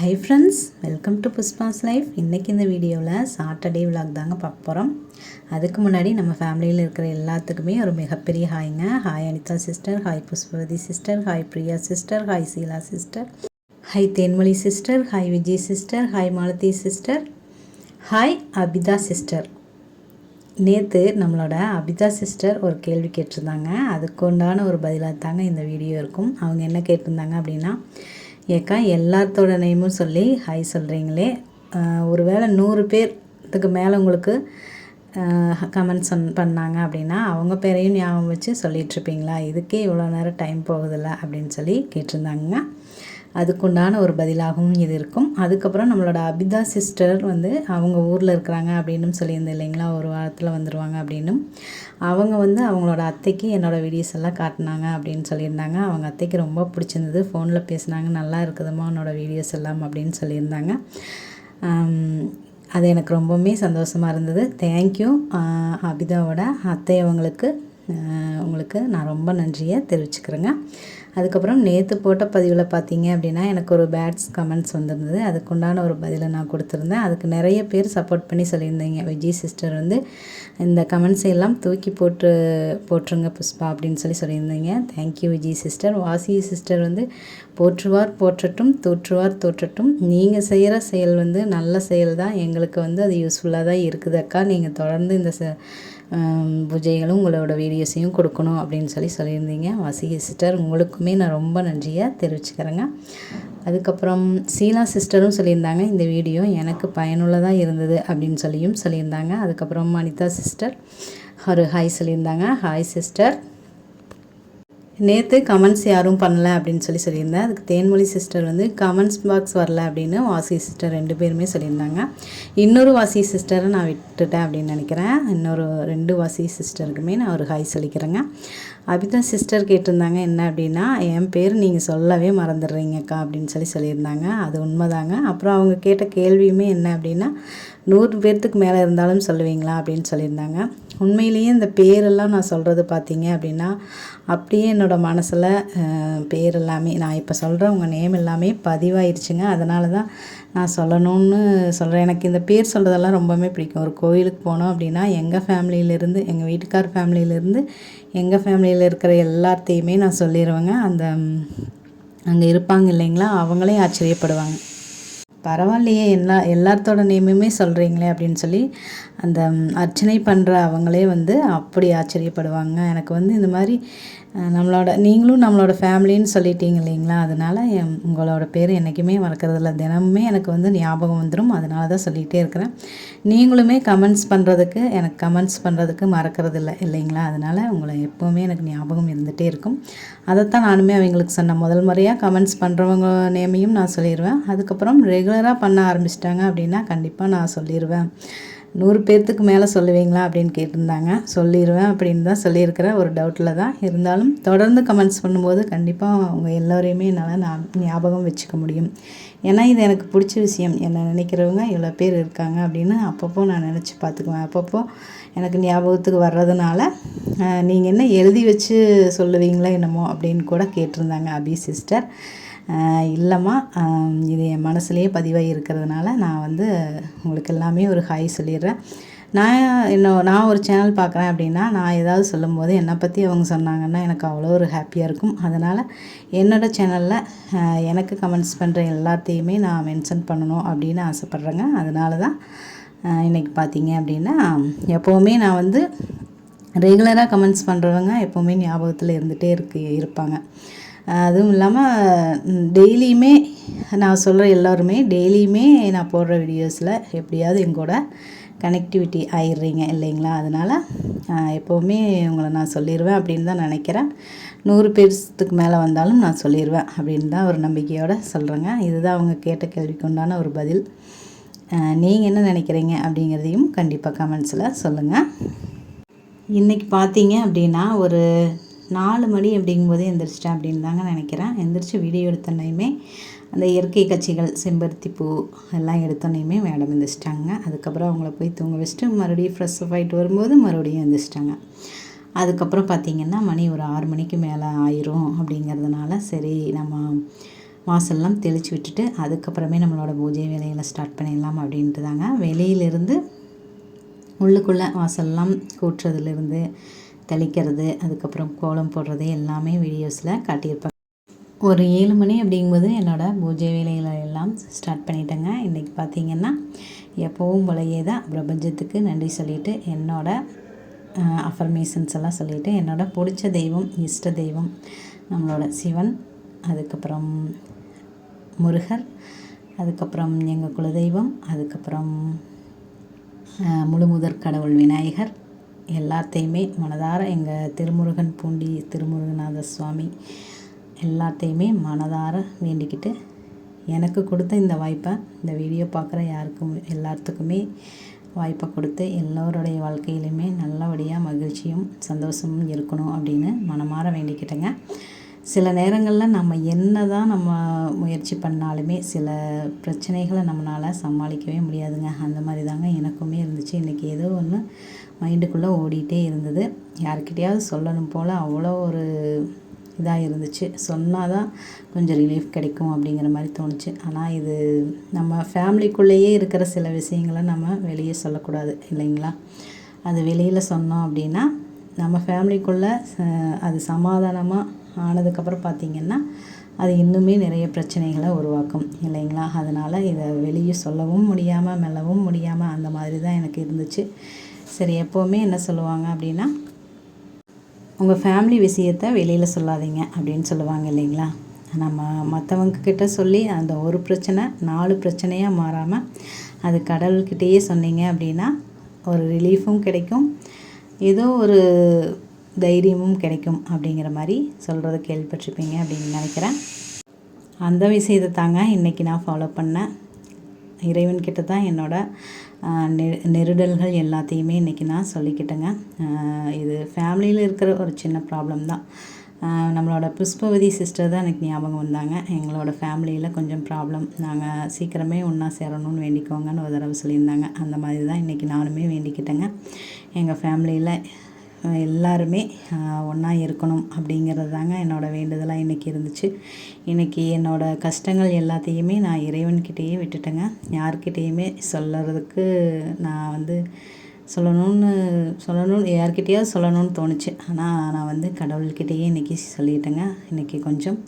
Hi friends welcome to Pushpa's life இன்றைக்கி இந்த வீடியோவில் சாட்டர்டே விலாக் தாங்க பார்க்க போகிறோம் அதுக்கு முன்னாடி நம்ம ஃபேமிலியில் இருக்கிற எல்லாத்துக்குமே ஒரு மிகப்பெரிய ஹாய்ங்க hi Anitha sister hi Pushpavathi sister hi Priya sister hi Sheela sister hi Thenmozhi sister hi Vijay sister hi Malathi sister hi Abitha sister நேற்று நம்மளோட அபிதா சிஸ்டர் ஒரு கேள்வி கேட்டிருந்தாங்க. அதுக்கு உண்டான ஒரு பதிலாக தாங்க இந்த வீடியோ இருக்கும். அவங்க என்ன கேட்டிருந்தாங்க அப்படின்னா ஏக்கா எல்லாத்தோட நேமும் சொல்லி ஹாய் சொல்கிறீங்களே ஒருவேளை நூறு பேர்த்துக்கு மேலே உங்களுக்கு கமெண்ட்ஸ் சொன் பண்ணாங்க அப்படின்னா அவங்க பேரையும் ஞாபகம் வச்சு சொல்லிகிட்ருப்பீங்களா இதுக்கே இவ்வளோ நேரம் டைம் போகுதில்ல அப்படின்னு சொல்லி கேட்டிருந்தாங்க அதுக்குண்டான ஒரு பதிலாகவும் இது இருக்கும். அதுக்கப்புறம் நம்மளோட அபிதா சிஸ்டர் வந்து அவங்க ஊரில் இருக்கிறாங்க அப்படின்னு சொல்லியிருந்தேன் இல்லைங்களா? ஒரு வாரத்தில் வந்துடுவாங்க அப்படின்னும். அவங்க வந்து அவங்களோட அத்தைக்கு என்னோடய வீடியோஸ் எல்லாம் காட்டினாங்க அப்படின்னு சொல்லியிருந்தாங்க. அவங்க அத்தைக்கு ரொம்ப பிடிச்சிருந்தது. ஃபோனில் பேசினாங்க. நல்லா இருக்குதுமா உன்னோட வீடியோஸ் எல்லாம் அப்படின்னு சொல்லியிருந்தாங்க. அது எனக்கு ரொம்பவுமே சந்தோஷமாக இருந்தது. தேங்க்யூ அபிதாவோட அத்தை அவங்களுக்கு உங்களுக்கு நான் ரொம்ப நன்றியை தெரிவிச்சுக்கிறேங்க. அதுக்கப்புறம் நேற்று போட்ட பதிவில் பார்த்தீங்க அப்படின்னா எனக்கு ஒரு பேட்ஸ் கமெண்ட்ஸ் வந்திருந்தது. அதுக்குண்டான ஒரு பதிலை நான் கொடுத்துருந்தேன். அதுக்கு நிறைய பேர் சப்போர்ட் பண்ணி சொல்லியிருந்தீங்க. விஜய் சிஸ்டர் வந்து இந்த கமெண்ட்ஸை எல்லாம் தூக்கி போட்டு போட்டுருங்க புஷ்பா அப்படின்னு சொல்லி சொல்லியிருந்தீங்க. Thank you Vijay sister Vasi sister வந்து போற்றுவார் போற்றட்டும் தோற்றுவார் தோற்றட்டும். நீங்கள் செய்கிற செயல் வந்து நல்ல செயல் தான் எங்களுக்கு வந்து அது யூஸ்ஃபுல்லாக தான் இருக்குது அக்கா. நீங்கள் தொடர்ந்து இந்த பூஜைகளும் உங்களோட வீடியோஸையும் கொடுக்கணும் அப்படின்னு சொல்லி சொல்லியிருந்தீங்க. வசிக சிஸ்டர் உங்களுக்குமே நான் ரொம்ப நன்றியை தெரிவிச்சுக்கிறேங்க. அதுக்கப்புறம் சீலா சிஸ்டரும் சொல்லியிருந்தாங்க இந்த வீடியோ எனக்கு பயனுள்ளதாக இருந்தது அப்படின்னு சொல்லியும் சொல்லியிருந்தாங்க. அதுக்கப்புறம் அனிதா சிஸ்டர் ஒரு ஹாய் சொல்லியிருந்தாங்க. Hi sister. நேற்று கமெண்ட்ஸ் யாரும் பண்ணல அப்படின்னு சொல்லி சொல்லியிருந்தேன். அதுக்கு தேன்மொழி சிஸ்டர் வந்து கமெண்ட்ஸ் பாக்ஸ் வரல அப்படின்னு வாசி சிஸ்டர் ரெண்டு பேருமே சொல்லியிருந்தாங்க. இன்னொரு வாசி சிஸ்டரை நான் விட்டுட்டேன் அப்படின்னு நினைக்கிறேன். இன்னொரு ரெண்டு வாசி சிஸ்டருக்குமே நான் ஒரு ஹாய் சொல்லிக்கிறேங்க. அபிதா சிஸ்டர் கேட்டிருந்தாங்க என்ன அப்படின்னா என் பேர் நீங்கள் சொல்லவே மறந்துடுறீங்கக்கா அப்படின்னு சொல்லி சொல்லியிருந்தாங்க. அது உண்மைதாங்க. அப்புறம் அவங்க கேட்ட கேள்வியுமே என்ன அப்படின்னா நூறு பேர்த்துக்கு மேலே இருந்தாலும் சொல்லுவீங்களா? அப்படின்னு சொல்லியிருந்தாங்க. உண்மையிலேயே இந்த பேரெல்லாம் நான் சொல்கிறது பார்த்தீங்க அப்படின்னா அப்படியே என்னோடய மனசில் பேர் எல்லாமே நான் இப்போ சொல்கிற உங்கள் நேம் எல்லாமே பதிவாயிருச்சுங்க. அதனால தான் நான் சொல்லணும்னு சொல்கிறேன் எனக்கு இந்த பேர் சொல்கிறதெல்லாம் ரொம்பவே பிடிக்கும். ஒரு கோயிலுக்கு போனோம் அப்படின்னா எங்கள் ஃபேமிலியிலேருந்து எங்கள் வீட்டுக்கார் ஃபேமிலியிலேருந்து எங்கள் ஃபேமிலியில் இருக்கிற எல்லாத்தையுமே நான் சொல்லிடுவேங்க அந்த அங்கே இருப்பாங்க இல்லைங்களா அவங்களே ஆச்சரியப்படுவாங்க. பரவாயில்லையே எல்லா எல்லாத்தோட நேமுமே சொல்கிறீங்களே அப்படின்னு சொல்லி அந்த அர்ச்சனை பண்ணுற அவங்களே வந்து அப்படி ஆச்சரியப்படுவாங்க. எனக்கு வந்து இந்த மாதிரி நம்மளோட நீங்களும் நம்மளோட ஃபேமிலின்னு சொல்லிட்டீங்க இல்லைங்களா? அதனால் என் உங்களோட பேர் என்றைக்குமே மறக்கிறதில்ல தினமுமே எனக்கு வந்து ஞாபகம் வந்துடும் அதனால தான் சொல்லிகிட்டே இருக்கிறேன். நீங்களுமே கமெண்ட்ஸ் பண்ணுறதுக்கு எனக்கு கமெண்ட்ஸ் பண்ணுறதுக்கு மறக்கிறதில்ல இல்லைங்களா? அதனால் உங்களை எப்போவுமே எனக்கு ஞாபகம் இருந்துகிட்டே இருக்கும். அதைத்தான் நானுமே அவங்களுக்கு சொன்னேன். முதல் முறையாக கமெண்ட்ஸ் பண்ணுறவங்க நேமையும் நான் சொல்லிடுவேன் அதுக்கப்புறம் ரெகுலராக பண்ண ஆரம்பிச்சிட்டாங்க அப்படின்னா கண்டிப்பாக நான் சொல்லிடுவேன் நூறு பேர்த்துக்கு மேலே சொல்லுவீங்களா அப்படின்னு கேட்டிருந்தாங்க. சொல்லிடுவேன் அப்படின்னு தான் சொல்லியிருக்கிறேன் ஒரு டவுட்டில் தான். இருந்தாலும் தொடர்ந்து கமெண்ட்ஸ் பண்ணும்போது கண்டிப்பாக அவங்க எல்லோரையுமே என்னால் நான் ஞாபகம் வச்சுக்க முடியும். ஏன்னா இது எனக்கு பிடிச்ச விஷயம். என்னை நினைக்கிறவங்க இவ்வளோ பேர் இருக்காங்க அப்படின்னு அப்பப்போ நான் நினச்சி பார்த்துக்குவேன். அப்பப்போ எனக்கு ஞாபகத்துக்கு வர்றதுனால நீங்கள் என்ன எழுதி வச்சு சொல்லுவீங்களா என்னமோ அப்படின்னு கூட கேட்டிருந்தாங்க அபி சிஸ்டர் இல்லைம்மா இது என் மனசுலேயே பதிவாகி இருக்கிறதுனால நான் வந்து உங்களுக்கு எல்லாமே ஒரு ஹாய் சொல்லிடுறேன். நான் இன்னும் நான் ஒரு சேனல் பார்க்குறேன் அப்படின்னா நான் ஏதாவது சொல்லும்போது என்னை பற்றி அவங்க சொன்னாங்கன்னா எனக்கு அவ்வளோ ஒரு ஹாப்பியாக இருக்கும். அதனால் என்னோடய சேனலில் எனக்கு கமெண்ட்ஸ் பண்ணுற எல்லாத்தையுமே நான் மென்ஷன் பண்ணணும் அப்படின்னு ஆசைப்பட்றேங்க. அதனால தான் இன்றைக்கி பார்த்தீங்க அப்படின்னா எப்போவுமே நான் வந்து ரெகுலராக கமெண்ட்ஸ் பண்ணுறவங்க எப்போவுமே ஞாபகத்தில் இருந்துகிட்டே இருக்கு இருப்பாங்க. அதுவும் இல்லாமல் டெய்லியுமே நான் சொல்கிற எல்லோருமே டெய்லியுமே நான் போடுற வீடியோஸில் எப்படியாவது எங்கூட கனெக்டிவிட்டி ஆயிடுறீங்க இல்லைங்களா? அதனால் எப்போவுமே உங்களை நான் சொல்லிடுவேன் அப்படின்னு தான் நினைக்கிறேன். நூறு பேர்த்துக்கு மேலே வந்தாலும் நான் சொல்லிடுவேன் அப்படின்னு தான் ஒரு நம்பிக்கையோடு சொல்கிறேங்க இதுதான் அவங்க கேட்ட கேள்விக்கு உண்டான ஒரு பதில். நீங்கள் என்ன நினைக்கிறீங்க அப்படிங்கிறதையும் கண்டிப்பாக கமெண்ட்ஸில் சொல்லுங்கள் இன்றைக்கி பார்த்தீங்க அப்படின்னா ஒரு நாலு மணி அப்படிங்கும்போதே எந்திரிச்சிட்டேன் அப்படின்னு தாங்க நினைக்கிறேன். எந்திரிச்சு வீடியோ எடுத்தோன்னையுமே அந்த இயற்கை கட்சிகள் செம்பருத்தி பூ எல்லாம் எடுத்தோன்னையுமே மேடம் எந்திரிச்சிட்டாங்க. அதுக்கப்புறம் அவங்கள போய் தூங்க வச்சுட்டு மறுபடியும் ஃப்ரெஷ் ஆகிட்டு வரும்போது மறுபடியும் எந்திரிச்சிட்டாங்க. அதுக்கப்புறம் பார்த்திங்கன்னா மணி ஒரு ஆறு மணிக்கு மேலே ஆயிரும் அப்படிங்கிறதுனால சரி நம்ம வாசல்லாம் தெளித்து விட்டுட்டு அதுக்கப்புறமே நம்மளோட பூஜை வேலைகளை ஸ்டார்ட் பண்ணிடலாம் அப்படின்ட்டு தாங்க. வெளியிலிருந்து உள்ளுக்குள்ளே வாசல்லாம் கூட்டுறதுலேருந்து தெளிக்கிறது அதுக்கப்புறம் கோலம் போடுறது எல்லாமே வீடியோஸில் காட்டியிருப்பாங்க. ஒரு ஏழு மணி அப்படிங்கும்போது என்னோடய பூஜை வேலைகளை எல்லாம் ஸ்டார்ட் பண்ணிட்டேங்க. இன்றைக்கி பார்த்தீங்கன்னா எப்போவும் போலயே தான் பிரபஞ்சத்துக்கு நன்றி சொல்லிவிட்டு என்னோடய அஃபர்மேஷன்ஸ் எல்லாம் சொல்லிவிட்டு என்னோட பிடிச்ச தெய்வம் இஷ்ட தெய்வம் நம்மளோட சிவன் அதுக்கப்புறம் முருகர் அதுக்கப்புறம் எங்கள் குலதெய்வம் அதுக்கப்புறம் முழுமுதற் கடவுள் விநாயகர் எல்லாத்தையுமே மனதார எங்கள் திருமுருகன் பூண்டி திருமுருகநாத சுவாமி எல்லாத்தையுமே மனதார வேண்டிக்கிட்டு எனக்கு கொடுத்த இந்த வாய்ப்பை இந்த வீடியோ பார்க்குற யாருக்கும் எல்லாத்துக்குமே வாய்ப்பை கொடுத்து எல்லோருடைய வாழ்க்கையிலுமே நல்லபடியாக மகிழ்ச்சியும் சந்தோஷமும் இருக்கணும் அப்படின்னு மனமாற வேண்டிக்கிட்டேங்க. சில நேரங்களில் நம்ம என்ன தான் நம்ம முயற்சி பண்ணாலுமே சில பிரச்சனைகளை நம்மளால் சமாளிக்கவே முடியாதுங்க. அந்த மாதிரி தாங்க எனக்குமே இருந்துச்சு. இன்றைக்கி ஏதோ ஒன்று மைண்டுக்குள்ளே ஓடிட்டே இருந்தது. யாருக்கிட்டேயாவது சொல்லணும் போல் அவ்வளோ ஒரு இதாக இருந்துச்சு. சொன்னால் தான் கொஞ்சம் ரிலீஃப் கிடைக்கும் அப்படிங்கிற மாதிரி தோணுச்சு. ஆனால் இது நம்ம ஃபேமிலிக்குள்ளேயே இருக்கிற சில விஷயங்களை நம்ம வெளியே சொல்லக்கூடாது இல்லைங்களா? அது வெளியில் சொன்னோம் அப்படின்னா நம்ம ஃபேமிலிக்குள்ளே அது சமாதானமாக ஆனதுக்கப்புறம் பார்த்திங்கன்னா அது இன்னுமே நிறைய பிரச்சனைகளை உருவாக்கும் இல்லைங்களா? அதனால் இதை வெளியே சொல்லவும் முடியாமல் மெல்லவும் முடியாமல் அந்த மாதிரி தான் எனக்கு இருந்துச்சு. சரி எப்போவுமே என்ன சொல்லுவாங்க அப்படின்னா உங்கள் ஃபேமிலி விஷயத்தை வெளியில் சொல்லாதீங்க அப்படின்னு சொல்லுவாங்க இல்லைங்களா? நம்ம மற்றவங்க கிட்ட சொல்லி அந்த ஒரு பிரச்சனை நாலு பிரச்சனையாக மாறாமல் அது கடவுள்கிட்டேயே சொன்னீங்க அப்படின்னா ஒரு ரிலீஃபும் கிடைக்கும். ஏதோ ஒரு தைரியமும் கிடைக்கும் அப்படிங்கிற மாதிரி சொல்கிறத கேள்விப்பட்டிருப்பீங்க அப்படின்னு நினைக்கிறேன். அந்த விஷயத்தை தாங்க இன்றைக்கி நான் ஃபாலோ பண்ணேன். இறைவன்கிட்ட தான் என்னோடய நெ நெருடல்கள் எல்லாத்தையுமே இன்றைக்கி நான் சொல்லிக்கிட்டேங்க. இது ஃபேமிலியில் இருக்கிற ஒரு சின்ன ப்ராப்ளம் தான். நம்மளோட புஷ்பவதி சிஸ்டர் தான் எனக்கு ஞாபகம் வந்தாங்க. எங்களோட ஃபேமிலியில் கொஞ்சம் ப்ராப்ளம் நாங்கள் சீக்கிரமே ஒன்றா சேரணும்னு வேண்டிக்கோங்கன்னு ஒரு தடவை சொல்லியிருந்தாங்க. அந்த மாதிரி தான் இன்றைக்கி நானுமே வேண்டிக்கிட்டேங்க. எங்கள் ஃபேமிலியில் எல்லாருமே ஒன்றா இருக்கணும் அப்படிங்கிறது தாங்க என்னோடய வேண்டுதலாக இன்றைக்கி இருந்துச்சு. இன்றைக்கி என்னோடய கஷ்டங்கள் எல்லாத்தையுமே நான் இறைவன்கிட்டேயே விட்டுட்டேங்க. யார்கிட்டேயுமே சொல்லறதுக்கு நான் வந்து சொல்லணும்னு சொல்லணும்னு யார்கிட்டயாவது சொல்லணும்னு தோணுச்சு. ஆனால் நான் வந்து கடவுள்கிட்டேயே இன்றைக்கி சொல்லிட்டேங்க. இன்றைக்கி கொஞ்சம்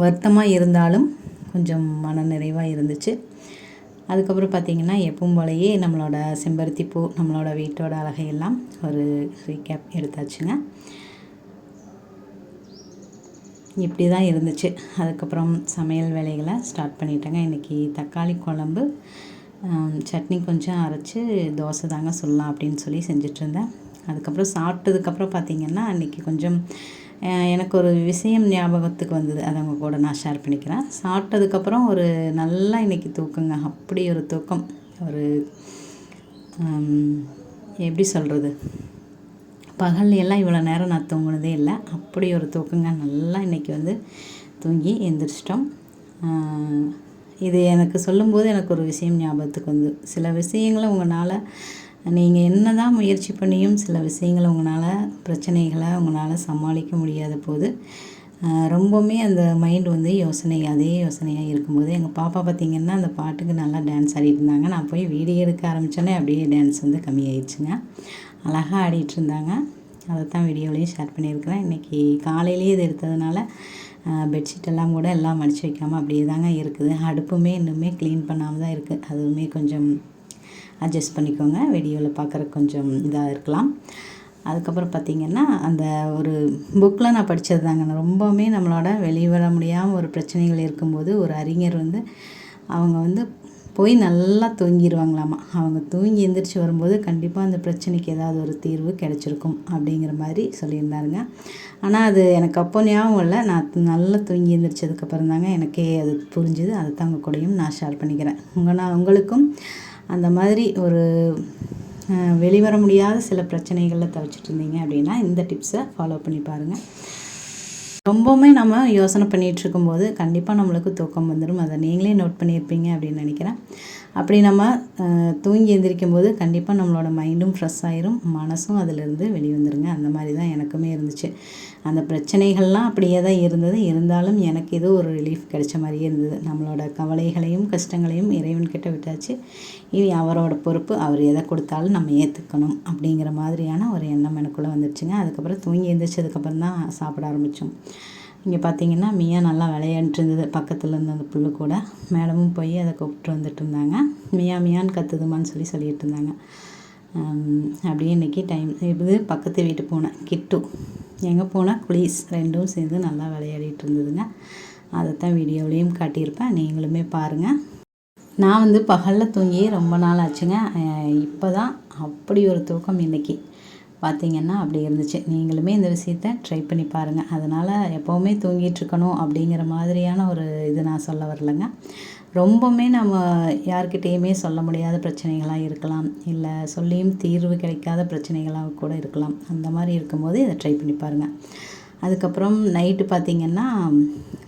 வருத்தமாக இருந்தாலும் கொஞ்சம் மன நிறைவாக இருந்துச்சு. அதுக்கப்புறம் பார்த்திங்கன்னா எப்பவும் போலயே நம்மளோட செம்பருத்தி பூ நம்மளோட வீட்டோட அழகையெல்லாம் ஒரு ரீகேப் எடுத்தாச்சுங்க. இப்படி தான் இருந்துச்சு. அதுக்கப்புறம் சமையல் வேலைகளை ஸ்டார்ட் பண்ணிட்டேங்க. இன்றைக்கி தக்காளி குழம்பு சட்னி கொஞ்சம் அரைச்சி தோசை தாங்க சொல்லலாம் அப்படின்னு சொல்லி செஞ்சிட்ருந்தேன் அதுக்கப்புறம் சாப்பிட்டதுக்கப்புறம் பார்த்திங்கன்னா அன்றைக்கி கொஞ்சம் எனக்கு ஒரு விஷயம் ஞாபகத்துக்கு வந்தது. அதை அவங்க கூட நான் ஷேர் பண்ணிக்கிறேன். சாப்பிட்டதுக்கப்புறம் ஒரு நல்லா இன்றைக்கி தூக்கங்க. அப்படி ஒரு தூக்கம். ஒரு எப்படி சொல்கிறது பகல் எல்லாம் இவ்வளோ நேரம் நான் தூங்கினதே இல்லை. அப்படி ஒரு தூக்கங்க நல்லா இன்றைக்கி வந்து தூங்கி எந்திரிச்சிட்டோம். இது எனக்கு சொல்லும்போது எனக்கு ஒரு விஷயம் ஞாபகத்துக்கு வந்து சில விஷயங்களை உங்களால் நீங்கள் என்ன தான் முயற்சி பண்ணியும் சில விஷயங்களை உங்களால் பிரச்சனைகளை உங்களால் சமாளிக்க முடியாத போது ரொம்பவுமே அந்த மைண்ட் வந்து யோசனை அதே யோசனையாக இருக்கும்போது எங்கள் பாப்பா பார்த்திங்கன்னா அந்த பாட்டுக்கு நல்லா டான்ஸ் ஆடிட்டு இருந்தாங்க. நான் போய் வீடியோ எடுக்க ஆரம்பித்தோன்னே அப்படியே டான்ஸ் வந்து கம்மியாயிடுச்சுங்க. அழகாக ஆடிட்டு இருந்தாங்க. அதை தான் வீடியோலையும் ஷேர் பண்ணியிருக்கிறேன். இன்றைக்கி காலையிலேயே இது எடுத்ததுனால பெட்ஷீட் எல்லாம் கூட எல்லாம் மடித்து வைக்காமல் அப்படியே தாங்க இருக்குது. அடுப்புமே இன்னுமே க்ளீன் பண்ணாமல் தான் இருக்குது அதுவுமே கொஞ்சம் அட்ஜஸ்ட் பண்ணிக்கோங்க. வீடியோவில் பார்க்குற கொஞ்சம் இதாக இருக்கலாம். அதுக்கப்புறம் பார்த்திங்கன்னா அந்த ஒரு புக்கில் நான் படித்தது தாங்க. ரொம்பவுமே நம்மளோட வெளிவர முடியாமல் ஒரு பிரச்சனைகள் இருக்கும்போது ஒரு அறிஞர் வந்து அவங்க வந்து போய் நல்லா தூங்கிடுவாங்களாமா அவங்க தூங்கி எந்திரிச்சு வரும்போது கண்டிப்பாக அந்த பிரச்சனைக்கு ஏதாவது ஒரு தீர்வு கிடச்சிருக்கும் அப்படிங்கிற மாதிரி சொல்லியிருந்தாருங்க. ஆனால் அது எனக்கு அப்போ ஞாபகம் இல்லை. நான் நல்லா தூங்கி எந்திரிச்சதுக்கப்புறம் தாங்க எனக்கே அது புரிஞ்சுது. அதை தாங்க கூடயும் நான் ஷேர் பண்ணிக்கிறேன். உங்கள் நான் உங்களுக்கும் அந்த மாதிரி ஒரு வெளிவர முடியாத சில பிரச்சனைகளில் தவிச்சிட்டு இருந்தீங்க அப்படின்னா இந்த டிப்ஸை ஃபாலோ பண்ணி பாருங்கள் ரொம்பவுமே நம்ம யோசனை பண்ணிகிட்டு இருக்கும்போது கண்டிப்பாக நம்மளுக்கு தூக்கம் வந்துடும் அதை நீங்களே நோட் பண்ணியிருப்பீங்க அப்படின்னு நினைக்கிறேன். அப்படி நம்ம தூங்கி எந்திரிக்கும் போது கண்டிப்பாக நம்மளோட மைண்டும் ஃப்ரெஷ் ஆயிரும். மனசும் அதிலிருந்து வெளிவந்துருங்க. அந்த மாதிரி தான் எனக்குமே இருந்துச்சு. அந்த பிரச்சனைகள்லாம் அப்படியே தான் இருந்தது. இருந்தாலும் எனக்கு இது ஒரு ரிலீஃப் கிடைச்ச மாதிரியே இருந்தது. நம்மளோட கவலைகளையும் கஷ்டங்களையும் இறைவன்கிட்ட விட்டாச்சு. இனி அவரோட பொறுப்பு அவர் எதை கொடுத்தாலும் நம்ம ஏற்றுக்கணும் அப்படிங்கிற மாதிரியான ஒரு எண்ணம் எனக்குள்ளே வந்துடுச்சுங்க அதுக்கப்புறம் தூங்கி எழுந்திரிச்சதுக்கப்புறம் தான் சாப்பிட ஆரம்பித்தோம் இங்கே பார்த்தீங்கன்னா மியா நல்லா விளையாண்டுட்டு இருந்தது. பக்கத்தில் இருந்த அந்த புல்லு கூட. மேடமும் போய் அதை கூப்பிட்டு வந்துட்டு இருந்தாங்க. மியா மியான்னு கத்துதுமான்னு சொல்லி சொல்லிட்டு இருந்தாங்க. அப்படியே இன்றைக்கி டைம் இது பக்கத்து வீட்டு போனேன் கிட்டு. எங்கே போனால் குளீஸ் ரெண்டும் சேர்ந்து நல்லா விளையாடிட்டு இருந்ததுங்க. அதைத்தான் வீடியோவிலையும் காட்டியிருப்பேன். நீங்களுமே பாருங்கள் நான் வந்து பகலில் தூங்கி ரொம்ப நாள் ஆச்சுங்க. இப்போ தான் அப்படி ஒரு தூக்கம் இன்னைக்கு. பார்த்தீங்கன்னா அப்படி இருந்துச்சு. நீங்களுமே இந்த விஷயத்த ட்ரை பண்ணி பாருங்கள் அதனால் எப்போவுமே தூங்கிட்டு இருக்கணும் அப்படிங்கிற மாதிரியான ஒரு இது நான் சொல்ல வரலைங்க. ரொம்பவுமே நம்ம யார்கிட்டேயுமே சொல்ல முடியாத பிரச்சனைகளாக இருக்கலாம். இல்லை சொல்லியும் தீர்வு கிடைக்காத பிரச்சனைகளாக கூட இருக்கலாம். அந்த மாதிரி இருக்கும்போது இதை ட்ரை பண்ணி பாருங்கள் அதுக்கப்புறம் நைட்டு பார்த்திங்கன்னா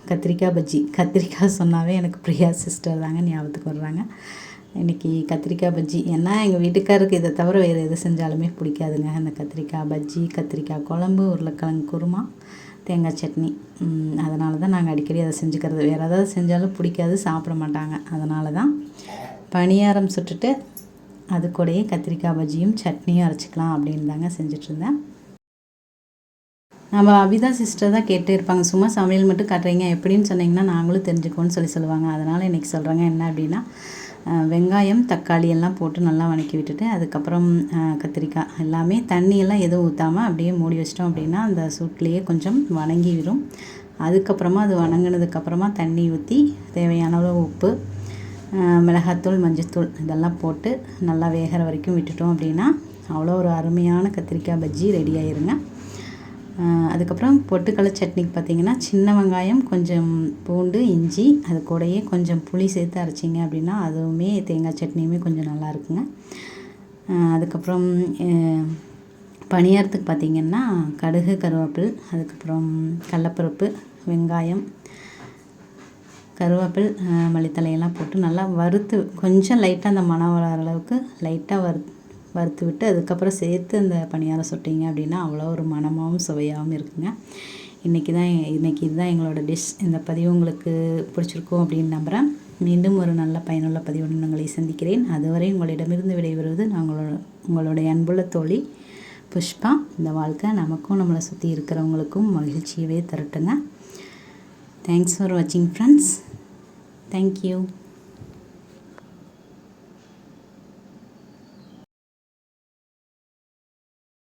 கத்திரிக்காய் பஜ்ஜி. கத்திரிக்காய் சொன்னாவே எனக்கு பிரியா சிஸ்டர் தாங்க ஞாபகத்துக்கு வர்றாங்க. இன்றைக்கி கத்திரிக்காய் பஜ்ஜி. ஏன்னா எங்கள் வீட்டுக்காருக்கு இதை தவிர வேறு எது செஞ்சாலுமே பிடிக்காதுங்க. அந்த கத்திரிக்காய் பஜ்ஜி கத்திரிக்காய் குழம்பு உருளைக்கிழங்கு குருமா தேங்காய் சட்னி. அதனால தான் நாங்கள் அடிக்கடி அதை செஞ்சுக்கிறது. வேறு ஏதாவது செஞ்சாலும் பிடிக்காது சாப்பிட மாட்டாங்க. அதனால தான் பணியாரம் சுட்டுட்டு அது கூடயே கத்திரிக்காய் பஜ்ஜியும் சட்னியும் அரைச்சிக்கலாம் அப்படின்னு தாங்க செஞ்சிட்ருந்தேன் நம்ம அபிதா சிஸ்டர் தான் கேட்டே இருப்பாங்க. சும்மா சமையல் மட்டும் கட்டுறீங்க. எப்படின்னு சொன்னீங்கன்னா நாங்களும் தெரிஞ்சுக்கோன்னு சொல்லி சொல்லுவாங்க. அதனால் இன்றைக்கி சொல்கிறாங்க என்ன அப்படின்னா வெங்காயம் தக்காளி எல்லாம் போட்டு நல்லா வணக்கி விட்டுட்டு அதுக்கப்புறம் கத்திரிக்காய் எல்லாமே தண்ணியெல்லாம் எதுவும் ஊற்றாமல் அப்படியே மூடி வச்சிட்டோம் அப்படின்னா அந்த சூட்லேயே கொஞ்சம் வணங்கி விடும். அதுக்கப்புறமா அது வணங்கினதுக்கப்புறமா தண்ணி ஊற்றி தேவையான அளவு உப்பு மிளகாத்தூள் மஞ்சத்தூள் இதெல்லாம் போட்டு நல்லா வேகிற வரைக்கும் விட்டுட்டோம் அப்படின்னா அவ்வளோ ஒரு அருமையான கத்திரிக்காய் பஜ்ஜி ரெடி ஆயிருங்க. அதுக்கப்புறம் பொட்டுக்கடலை சட்னிக்கு பார்த்தீங்கன்னா சின்ன வெங்காயம் கொஞ்சம் பூண்டு இஞ்சி அது கூடயே கொஞ்சம் புளி சேர்த்து அரைச்சிங்க அப்படின்னா அதுவுமே தேங்காய் சட்னியுமே கொஞ்சம் நல்லா இருக்குங்க. அதுக்கப்புறம் பணியாரத்துக்கு பார்த்தீங்கன்னா கடுகு கருவேப்பில் அதுக்கப்புறம் கடலப்பருப்பு வெங்காயம் கருவேப்பில் மல்லித்தலையெல்லாம் மல்லித்தழையெல்லாம் போட்டு நல்லா வறுத்து கொஞ்சம் லைட்டாக அந்த மணம் வர அளவுக்கு லைட்டாக வறு வறுத்து விட்டு அதுக்கப்புறம் சேர்த்து அந்த பணியாரம் சுட்டிங்க அப்படின்னா அவ்வளோ ஒரு மனமாகவும் சுவையாகவும் இருக்குங்க. இன்றைக்கி தான் இன்றைக்கி இதுதான் எங்களோட டிஷ் இந்த பதிவு உங்களுக்கு பிடிச்சிருக்கும் அப்படின்னு நம்புகிறேன் மீண்டும் ஒரு நல்ல பயனுள்ள பதிவுடன் உங்களை சந்திக்கிறேன். அதுவரை உங்களிடமிருந்து விடைபெறுவது நாங்களோட உங்களுடைய அன்புள்ள தோழி புஷ்பா. இந்த வாழ்க்கை நமக்கும் நம்மளை சுற்றி இருக்கிறவங்களுக்கும் மகிழ்ச்சியவே தரட்டுங்க. தேங்க்ஸ் ஃபார் வாட்சிங் ஃப்ரெண்ட்ஸ் தேங்க்யூ